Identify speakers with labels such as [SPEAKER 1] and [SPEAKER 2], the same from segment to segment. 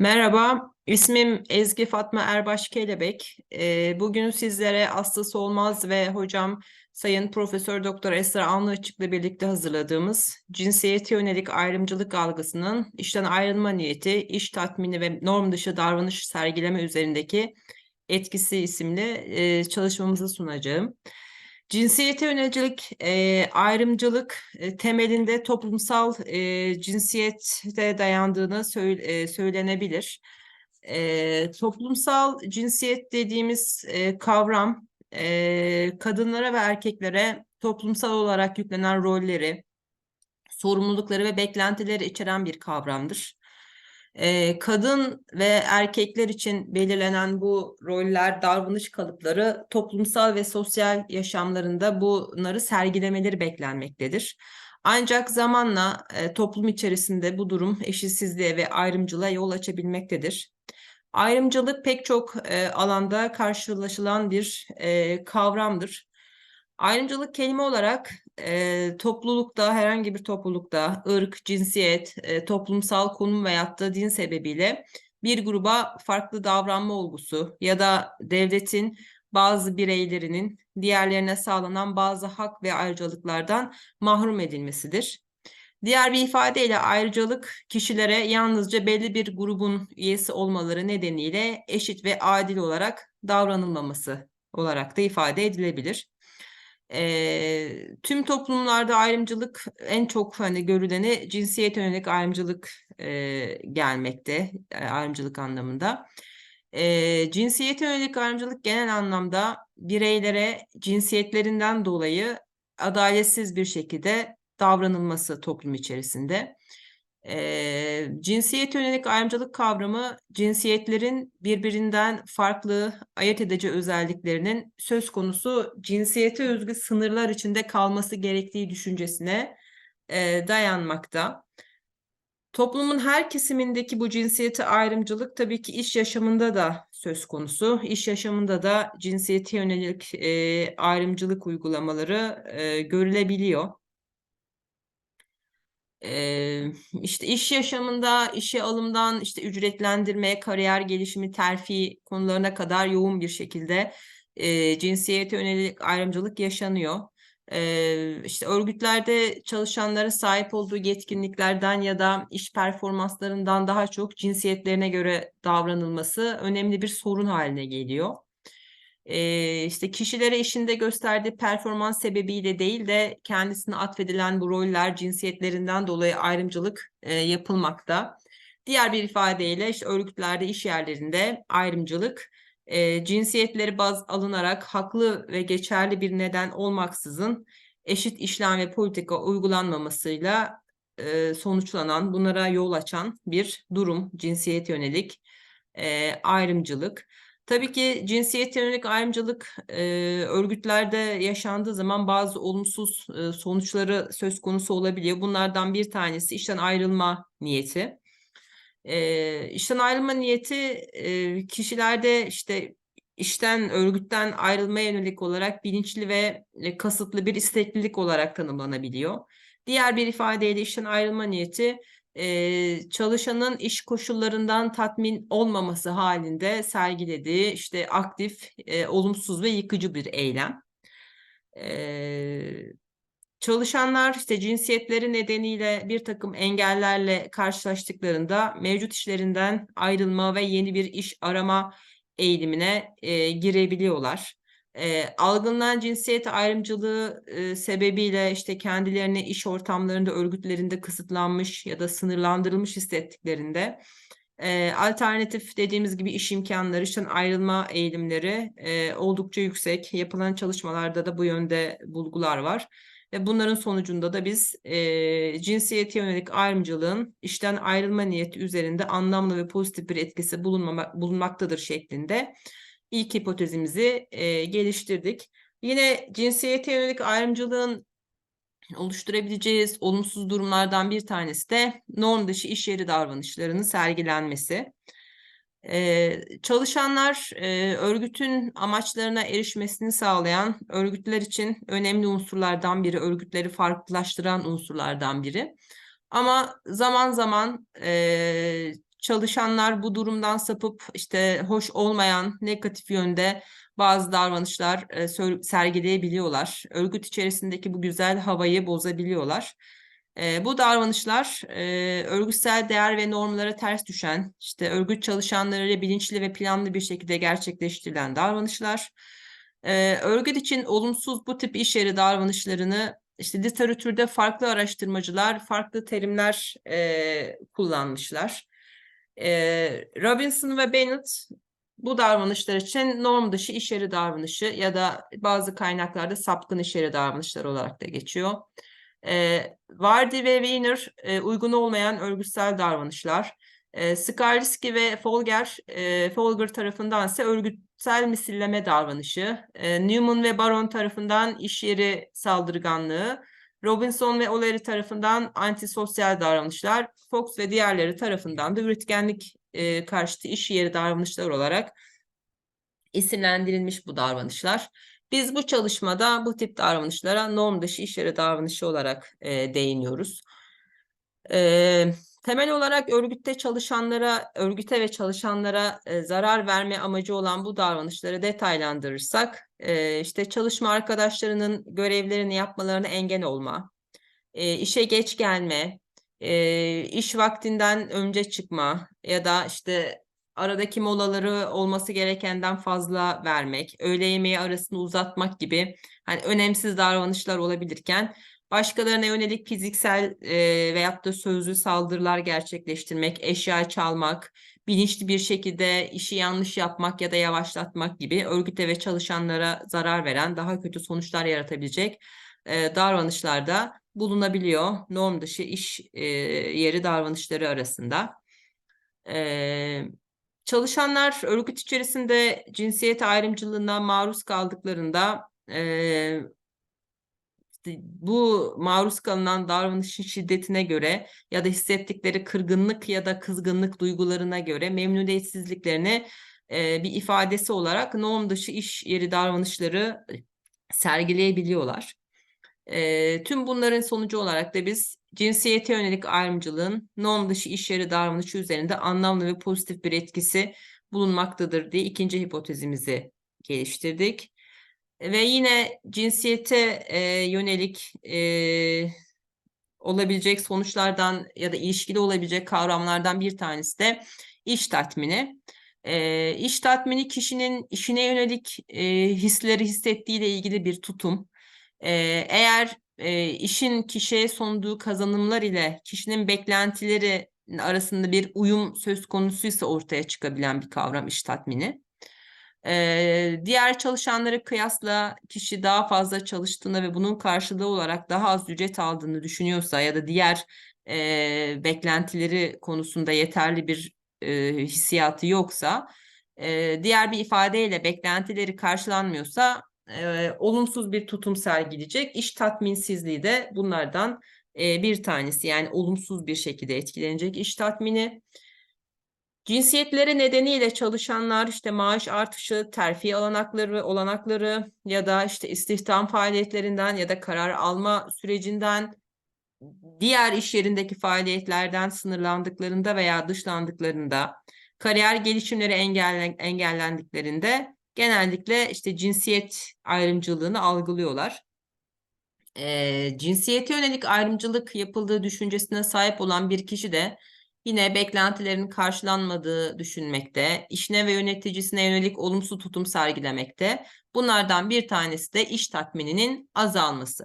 [SPEAKER 1] Merhaba, ismim Ezgi Fatma Erbaş Kelebek. Ee, bugün sizlere Aslı Olmaz ve hocam Sayın Profesör Doktor Esra Anlıçık'la birlikte hazırladığımız cinsiyete yönelik ayrımcılık algısının işten ayrılma niyeti, iş tatmini ve norm dışı davranış sergileme üzerindeki etkisi isimli e, çalışmamızı sunacağım. Cinsiyete yönecilik e, ayrımcılık e, temelinde toplumsal e, cinsiyete dayandığını söyle, e, söylenebilir. E, toplumsal cinsiyet dediğimiz e, kavram e, kadınlara ve erkeklere toplumsal olarak yüklenen rolleri, sorumlulukları ve beklentileri içeren bir kavramdır. Ee, kadın ve erkekler için belirlenen bu roller, davranış kalıpları toplumsal ve sosyal yaşamlarında bunları sergilemeleri beklenmektedir. Ancak zamanla e, toplum içerisinde bu durum eşitsizliğe ve ayrımcılığa yol açabilmektedir. Ayrımcılık pek çok e, alanda karşılaşılan bir e, kavramdır. Ayrımcılık kelime olarak e, toplulukta, herhangi bir toplulukta ırk, cinsiyet, e, toplumsal konum veyahut da din sebebiyle bir gruba farklı davranma olgusu ya da devletin bazı bireylerinin diğerlerine sağlanan bazı hak ve ayrıcalıklardan mahrum edilmesidir. Diğer bir ifadeyle ayrıcalık kişilere yalnızca belli bir grubun üyesi olmaları nedeniyle eşit ve adil olarak davranılmaması olarak da ifade edilebilir. E, tüm toplumlarda ayrımcılık en çok hani görüleni cinsiyet yönelik ayrımcılık e, gelmekte, ayrımcılık anlamında. E, cinsiyete yönelik ayrımcılık genel anlamda bireylere cinsiyetlerinden dolayı adaletsiz bir şekilde davranılması toplum içerisinde. E, cinsiyet yönelik ayrımcılık kavramı cinsiyetlerin birbirinden farklı ayırt edici özelliklerinin söz konusu cinsiyete özgü sınırlar içinde kalması gerektiği düşüncesine e, dayanmakta. Toplumun her kesimindeki bu cinsiyete ayrımcılık tabii ki iş yaşamında da söz konusu. İş yaşamında da cinsiyete yönelik e, ayrımcılık uygulamaları e, görülebiliyor. Ee, işte iş yaşamında, işe alımdan, işte ücretlendirme, kariyer gelişimi, terfi konularına kadar yoğun bir şekilde e, cinsiyete yönelik ayrımcılık yaşanıyor. Ee, işte örgütlerde çalışanların sahip olduğu yetkinliklerden ya da iş performanslarından daha çok cinsiyetlerine göre davranılması önemli bir sorun haline geliyor e, işte kişilere işinde gösterdiği performans sebebiyle değil de kendisine atfedilen bu roller cinsiyetlerinden dolayı ayrımcılık e, yapılmakta. Diğer bir ifadeyle işte örgütlerde, iş yerlerinde ayrımcılık e, cinsiyetleri baz alınarak haklı ve geçerli bir neden olmaksızın eşit işlem ve politika uygulanmamasıyla e, sonuçlanan, bunlara yol açan bir durum, cinsiyet yönelik e, ayrımcılık. Tabii ki cinsiyet yönelik ayrımcılık e, örgütlerde yaşandığı zaman bazı olumsuz e, sonuçları söz konusu olabiliyor. Bunlardan bir tanesi işten ayrılma niyeti. E, işten ayrılma niyeti e, kişilerde işte işten, örgütten ayrılmaya yönelik olarak bilinçli ve e, kasıtlı bir isteklilik olarak tanımlanabiliyor. Diğer bir ifadeyle işten ayrılma niyeti e, çalışanın iş koşullarından tatmin olmaması halinde sergilediği işte aktif, e, olumsuz ve yıkıcı bir eylem. E, çalışanlar işte cinsiyetleri nedeniyle bir takım engellerle karşılaştıklarında mevcut işlerinden ayrılma ve yeni bir iş arama eğilimine e, girebiliyorlar e, algılanan cinsiyet ayrımcılığı e, sebebiyle işte kendilerini iş ortamlarında, örgütlerinde kısıtlanmış ya da sınırlandırılmış hissettiklerinde e, alternatif dediğimiz gibi iş imkanları, işten ayrılma eğilimleri e, oldukça yüksek. Yapılan çalışmalarda da bu yönde bulgular var. Ve bunların sonucunda da biz e, cinsiyete yönelik ayrımcılığın işten ayrılma niyeti üzerinde anlamlı ve pozitif bir etkisi bulunmamak, bulunmaktadır şeklinde ilk hipotezimizi e, geliştirdik. Yine cinsiyete yönelik ayrımcılığın oluşturabileceğiz olumsuz durumlardan bir tanesi de norm dışı iş yeri davranışlarının sergilenmesi. Ee, çalışanlar e, örgütün amaçlarına erişmesini sağlayan örgütler için önemli unsurlardan biri, örgütleri farklılaştıran unsurlardan biri. Ama zaman zaman e, çalışanlar bu durumdan sapıp işte hoş olmayan negatif yönde bazı davranışlar e, sergileyebiliyorlar. Örgüt içerisindeki bu güzel havayı bozabiliyorlar. E, bu davranışlar e, örgütsel değer ve normlara ters düşen, işte örgüt çalışanlarıyla bilinçli ve planlı bir şekilde gerçekleştirilen davranışlar. Örgüt için olumsuz bu tip iş yeri davranışlarını işte literatürde farklı araştırmacılar farklı terimler e, kullanmışlar. E, Robinson ve Bennett bu davranışlar için norm dışı iş yeri davranışı ya da bazı kaynaklarda sapkın iş yeri davranışları olarak da geçiyor. E, Vardy ve Wiener e, uygun olmayan örgütsel davranışlar. E, Skarlski ve Folger, e, Folger tarafından ise örgütsel misilleme davranışı. E, Newman ve Baron tarafından iş yeri saldırganlığı. Robinson ve O'Leary tarafından antisosyal davranışlar. Fox ve diğerleri tarafından da üretkenlik e, karşıtı iş yeri davranışlar olarak isimlendirilmiş bu davranışlar. Biz bu çalışmada bu tip davranışlara norm dışı iş yeri davranışı olarak e, değiniyoruz. E, temel olarak örgütte çalışanlara, örgüte ve çalışanlara e, zarar verme amacı olan bu davranışları detaylandırırsak, e, işte çalışma arkadaşlarının görevlerini yapmalarına engel olma, işe geç gelme, iş vaktinden önce çıkma ya da işte aradaki molaları olması gerekenden fazla vermek, öğle yemeği arasını uzatmak gibi hani önemsiz davranışlar olabilirken başkalarına yönelik fiziksel e, veyahut da sözlü saldırılar gerçekleştirmek, eşya çalmak, bilinçli bir şekilde işi yanlış yapmak ya da yavaşlatmak gibi örgüte ve çalışanlara zarar veren, daha kötü sonuçlar yaratabilecek e, davranışlarda bulunabiliyor norm dışı iş e, yeri davranışları arasında. E, çalışanlar örgüt içerisinde cinsiyet ayrımcılığına maruz kaldıklarında e, bu maruz kalınan davranışın şiddetine göre ya da hissettikleri kırgınlık ya da kızgınlık duygularına göre memnuniyetsizliklerini e, bir ifadesi olarak norm dışı iş yeri davranışları sergileyebiliyorlar. E, tüm bunların sonucu olarak da biz cinsiyete yönelik ayrımcılığın norm dışı iş yeri davranışı üzerinde anlamlı ve pozitif bir etkisi bulunmaktadır diye ikinci hipotezimizi geliştirdik. Ve yine cinsiyete e, yönelik e, olabilecek sonuçlardan ya da ilişkili olabilecek kavramlardan bir tanesi de iş tatmini. E, iş tatmini kişinin işine yönelik e, hisleri hissettiğiyle ilgili bir tutum. E, eğer e, işin kişiye sunduğu kazanımlar ile kişinin beklentileri arasında bir uyum söz konusuysa ortaya çıkabilen bir kavram iş tatmini. Ee, diğer çalışanları kıyasla kişi daha fazla çalıştığında ve bunun karşılığı olarak daha az ücret aldığını düşünüyorsa ya da diğer e, beklentileri konusunda yeterli bir e, hissiyatı yoksa, e, diğer bir ifadeyle beklentileri karşılanmıyorsa e, olumsuz bir tutum sergileyecek. İş tatminsizliği de bunlardan e, bir tanesi. Yani olumsuz bir şekilde etkilenecek iş tatmini. Cinsiyetleri nedeniyle çalışanlar işte maaş artışı, terfi alanakları, olanakları ya da işte istihdam faaliyetlerinden ya da karar alma sürecinden diğer iş yerindeki faaliyetlerden sınırlandıklarında veya dışlandıklarında, kariyer gelişimleri engellen, engellendiklerinde genellikle işte cinsiyet ayrımcılığını algılıyorlar. E, cinsiyete yönelik ayrımcılık yapıldığı düşüncesine sahip olan bir kişi de yine beklentilerin karşılanmadığı düşünmekte, işine ve yöneticisine yönelik olumsuz tutum sergilemekte. Bunlardan bir tanesi de iş tatmininin azalması.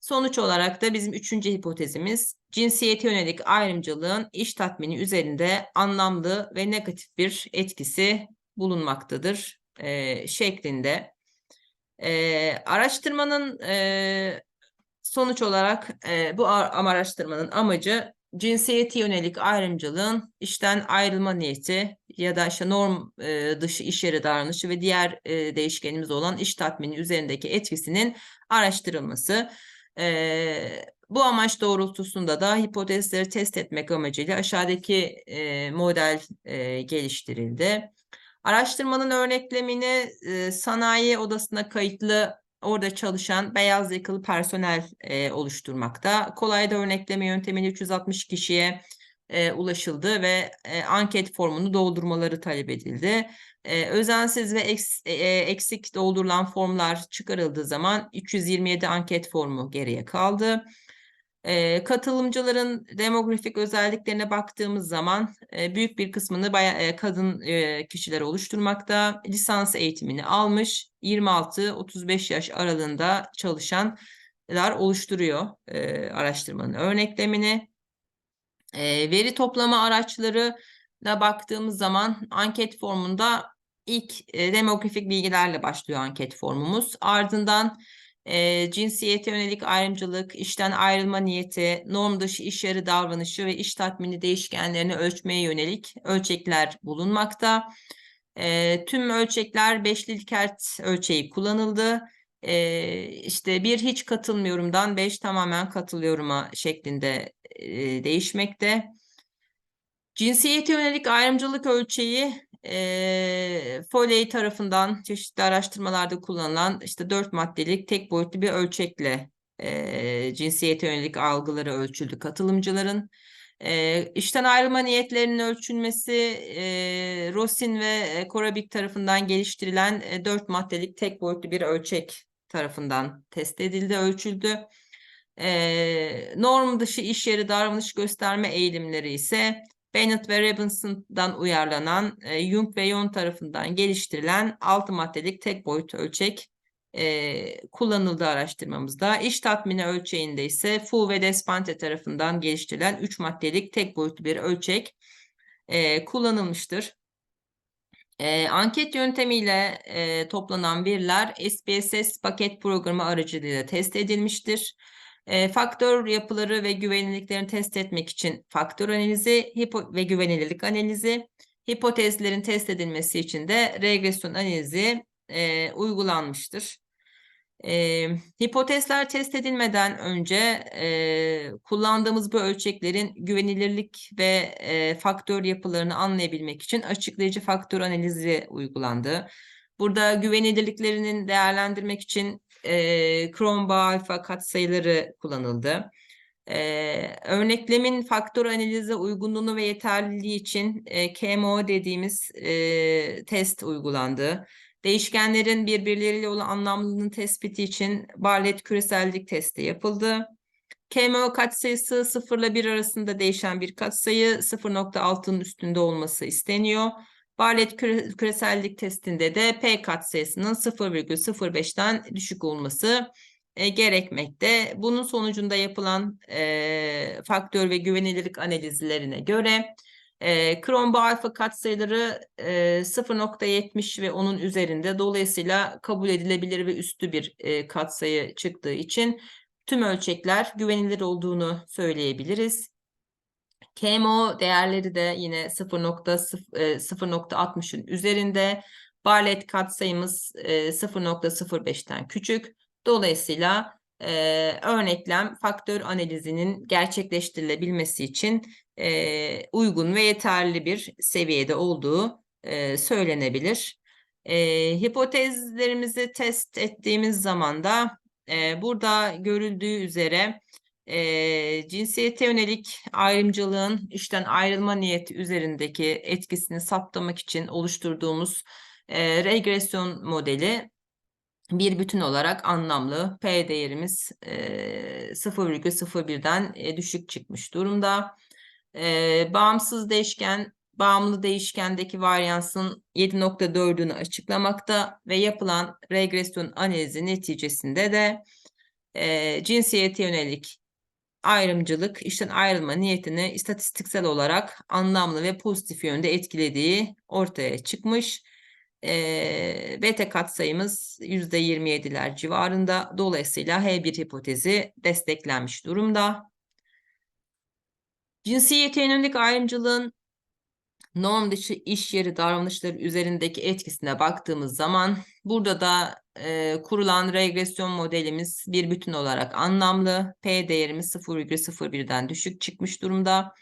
[SPEAKER 1] Sonuç olarak da bizim üçüncü hipotezimiz cinsiyete yönelik ayrımcılığın iş tatmini üzerinde anlamlı ve negatif bir etkisi bulunmaktadır e, şeklinde. E, araştırmanın e, sonuç olarak e, bu araştırmanın amacı cinsiyeti yönelik ayrımcılığın işten ayrılma niyeti ya da işte norm e, dışı iş yeri davranışı ve diğer e, değişkenimiz olan iş tatmini üzerindeki etkisinin araştırılması. E, bu amaç doğrultusunda da hipotezleri test etmek amacıyla aşağıdaki model geliştirildi. Araştırmanın örneklemini sanayi odasına kayıtlı orada çalışan beyaz yakalı personel e, oluşturmakta. Kolay da örnekleme yöntemini 360 kişiye e, ulaşıldı ve e, anket formunu doldurmaları talep edildi. E, özensiz ve eks, e, eksik doldurulan formlar çıkarıldığı zaman 327 anket formu geriye kaldı. E, katılımcıların demografik özelliklerine baktığımız zaman e, büyük bir kısmını baya, e, kadın e, kişiler oluşturmakta. Lisans eğitimini almış 26-35 yaş aralığında çalışanlar oluşturuyor e, araştırmanın örneklemini. E, veri toplama araçlarına baktığımız zaman anket formunda ilk e, demografik bilgilerle başlıyor anket formumuz. Ardından e, cinsiyete yönelik ayrımcılık, işten ayrılma niyeti, norm dışı iş yeri davranışı ve iş tatmini değişkenlerini ölçmeye yönelik ölçekler bulunmakta. E, tüm ölçekler beşli Likert ölçeği kullanıldı. E, işte bir hiç katılmıyorumdan beş tamamen katılıyoruma şeklinde e, değişmekte. Cinsiyete yönelik ayrımcılık ölçeği e, Foley tarafından çeşitli araştırmalarda kullanılan işte dört maddelik tek boyutlu bir ölçekle e, cinsiyete yönelik algıları ölçüldü katılımcıların. E, işten ayrılma niyetlerinin ölçülmesi e, Rosin ve Korabik tarafından geliştirilen e, dört maddelik tek boyutlu bir ölçek tarafından test edildi, ölçüldü. E, norm dışı iş yeri davranış gösterme eğilimleri ise Bennett ve Robinson'dan uyarlanan e, Jung ve Yon tarafından geliştirilen 6 maddelik tek boyut ölçek e, kullanıldı araştırmamızda. İş tatmini ölçeğinde ise Fu ve Despante tarafından geliştirilen 3 maddelik tek boyutlu bir ölçek e, kullanılmıştır. E, anket yöntemiyle e, toplanan veriler SPSS paket programı aracılığıyla test edilmiştir. E, faktör yapıları ve güvenilirliklerini test etmek için faktör analizi hipo ve güvenilirlik analizi, hipotezlerin test edilmesi için de regresyon analizi e, uygulanmıştır. E, hipotezler test edilmeden önce e, kullandığımız bu ölçeklerin güvenilirlik ve e, faktör yapılarını anlayabilmek için açıklayıcı faktör analizi uygulandı. Burada güvenilirliklerinin değerlendirmek için e, krom bağ alfa katsayıları kullanıldı. E, örneklemin faktör analize uygunluğunu ve yeterliliği için e, KMO dediğimiz e, test uygulandı. Değişkenlerin birbirleriyle olan anlamlılığının tespiti için Barlett küresellik testi yapıldı. KMO katsayısı 0 ile 1 arasında değişen bir katsayı 0.6'nın üstünde olması isteniyor. Barlett küre, küresellik testinde de P katsayısının 0,05'ten düşük olması e, gerekmekte. Bunun sonucunda yapılan e, faktör ve güvenilirlik analizlerine göre e, Chrome alfa katsayıları e, 0.70 ve onun üzerinde dolayısıyla kabul edilebilir ve üstü bir e, katsayı çıktığı için tüm ölçekler güvenilir olduğunu söyleyebiliriz. KMO değerleri de yine 0.60'ın e, üzerinde. Barlet katsayımız 0.05'ten e, küçük. Dolayısıyla e, örneklem faktör analizinin gerçekleştirilebilmesi için e, uygun ve yeterli bir seviyede olduğu söylenebilir. Hipotezlerimizi test ettiğimiz zaman da burada görüldüğü üzere e, cinsiyete yönelik ayrımcılığın işten ayrılma niyeti üzerindeki etkisini saptamak için oluşturduğumuz e, regresyon modeli bir bütün olarak anlamlı. P değerimiz e, 0,01'den e, düşük çıkmış durumda. E, bağımsız değişken, bağımlı değişkendeki varyansın 7.4'ünü açıklamakta ve yapılan regresyon analizi neticesinde de e, cinsiyete yönelik ayrımcılık, işten ayrılma niyetini istatistiksel olarak anlamlı ve pozitif yönde etkilediği ortaya çıkmış. E, beta katsayımız %27'ler civarında. Dolayısıyla H1 hipotezi desteklenmiş durumda. Cinsiyete yönelik ayrımcılığın norm dışı iş yeri davranışları üzerindeki etkisine baktığımız zaman burada da e, kurulan regresyon modelimiz bir bütün olarak anlamlı. P değerimiz 0,01'den düşük çıkmış durumda.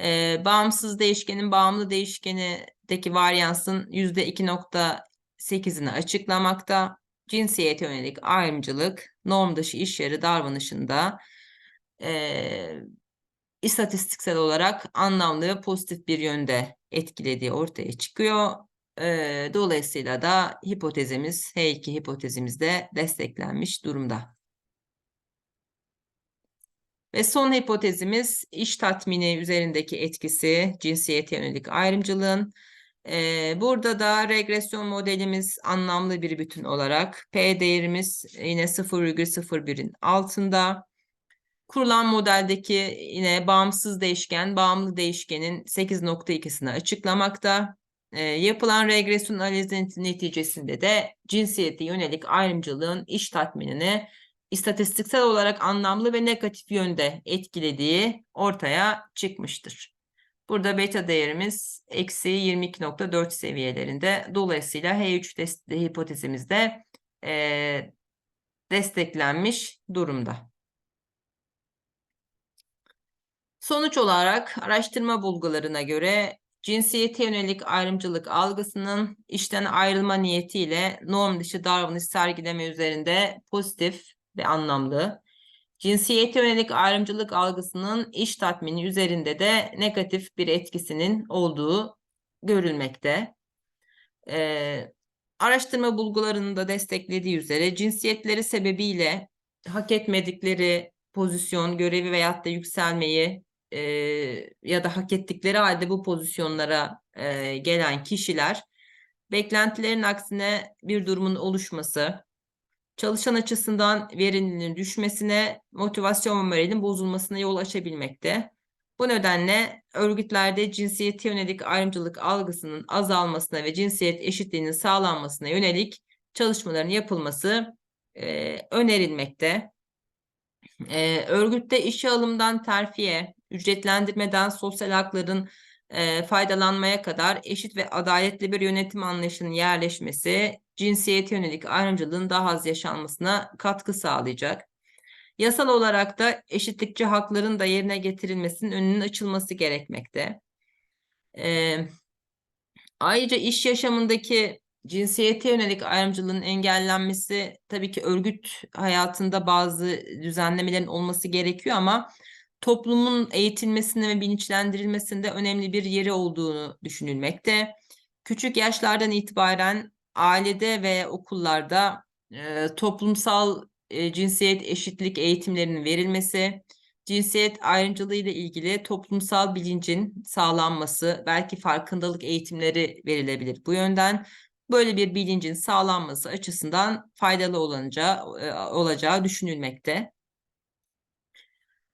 [SPEAKER 1] E, bağımsız değişkenin bağımlı değişkenideki varyansın %2.8'ini açıklamakta. Cinsiyet yönelik ayrımcılık norm dışı iş yeri davranışında e, istatistiksel olarak anlamlı ve pozitif bir yönde etkilediği ortaya çıkıyor. Ee, dolayısıyla da hipotezimiz, H2 hipotezimiz de desteklenmiş durumda. Ve son hipotezimiz iş tatmini üzerindeki etkisi cinsiyete yönelik ayrımcılığın. Ee, burada da regresyon modelimiz anlamlı bir bütün olarak P değerimiz yine 0,01'in altında. Kurulan modeldeki yine bağımsız değişken, bağımlı değişkenin 8.2'sini açıklamakta. Ee, yapılan regresyon analizi neticesinde de cinsiyete yönelik ayrımcılığın iş tatminini istatistiksel olarak anlamlı ve negatif yönde etkilediği ortaya çıkmıştır. Burada beta değerimiz eksi 22.4 seviyelerinde. Dolayısıyla H3 test hipotezimizde e, desteklenmiş durumda. Sonuç olarak araştırma bulgularına göre cinsiyete yönelik ayrımcılık algısının işten ayrılma niyetiyle norm dışı davranış sergileme üzerinde pozitif ve anlamlı. Cinsiyete yönelik ayrımcılık algısının iş tatmini üzerinde de negatif bir etkisinin olduğu görülmekte. Ee, araştırma bulgularını da desteklediği üzere cinsiyetleri sebebiyle hak etmedikleri pozisyon, görevi veyahut da yükselmeyi e, ya da hak ettikleri halde bu pozisyonlara e, gelen kişiler beklentilerin aksine bir durumun oluşması, çalışan açısından verimliliğin düşmesine, motivasyon ve moralin bozulmasına yol açabilmekte. Bu nedenle örgütlerde cinsiyete yönelik ayrımcılık algısının azalmasına ve cinsiyet eşitliğinin sağlanmasına yönelik çalışmaların yapılması e, önerilmekte. E, örgütte işe alımdan terfiye, ücretlendirmeden sosyal hakların e, faydalanmaya kadar eşit ve adaletli bir yönetim anlayışının yerleşmesi, cinsiyete yönelik ayrımcılığın daha az yaşanmasına katkı sağlayacak. Yasal olarak da eşitlikçi hakların da yerine getirilmesinin önünün açılması gerekmekte. E, ayrıca iş yaşamındaki cinsiyete yönelik ayrımcılığın engellenmesi tabii ki örgüt hayatında bazı düzenlemelerin olması gerekiyor ama toplumun eğitilmesinde ve bilinçlendirilmesinde önemli bir yeri olduğunu düşünülmekte. Küçük yaşlardan itibaren ailede ve okullarda e, toplumsal e, cinsiyet eşitlik eğitimlerinin verilmesi, cinsiyet ayrımcılığı ile ilgili toplumsal bilincin sağlanması, belki farkındalık eğitimleri verilebilir bu yönden. Böyle bir bilincin sağlanması açısından faydalı olanacağı, e, olacağı düşünülmekte.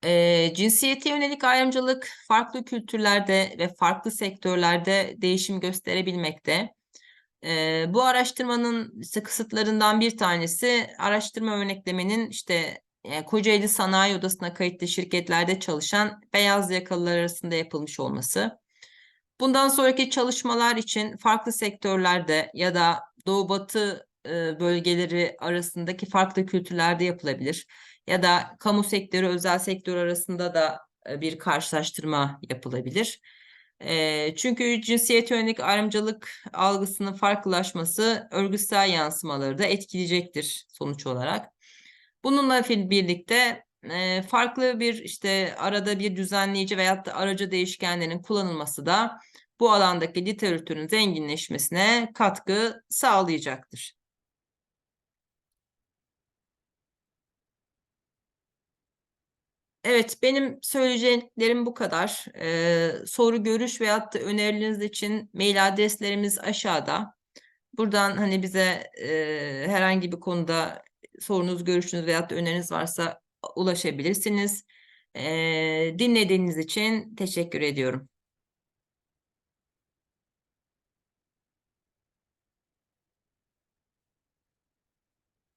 [SPEAKER 1] E, cinsiyete yönelik ayrımcılık farklı kültürlerde ve farklı sektörlerde değişim gösterebilmekte. E, bu araştırmanın işte kısıtlarından bir tanesi araştırma örneklemenin işte yani Kocaeli Sanayi Odası'na kayıtlı şirketlerde çalışan beyaz yakalılar arasında yapılmış olması. Bundan sonraki çalışmalar için farklı sektörlerde ya da Doğu Batı e, bölgeleri arasındaki farklı kültürlerde yapılabilir ya da kamu sektörü, özel sektör arasında da e, bir karşılaştırma yapılabilir. E, çünkü cinsiyet yönelik ayrımcılık algısının farklılaşması örgütsel yansımaları da etkileyecektir sonuç olarak. Bununla birlikte e, farklı bir işte arada bir düzenleyici veyahut da aracı değişkenlerin kullanılması da bu alandaki literatürün zenginleşmesine katkı sağlayacaktır. Evet, benim söyleyeceklerim bu kadar. Ee, soru, görüş veyahut da önerileriniz için mail adreslerimiz aşağıda. Buradan hani bize e, herhangi bir konuda sorunuz, görüşünüz veyahut da öneriniz varsa ulaşabilirsiniz. E, dinlediğiniz için teşekkür ediyorum.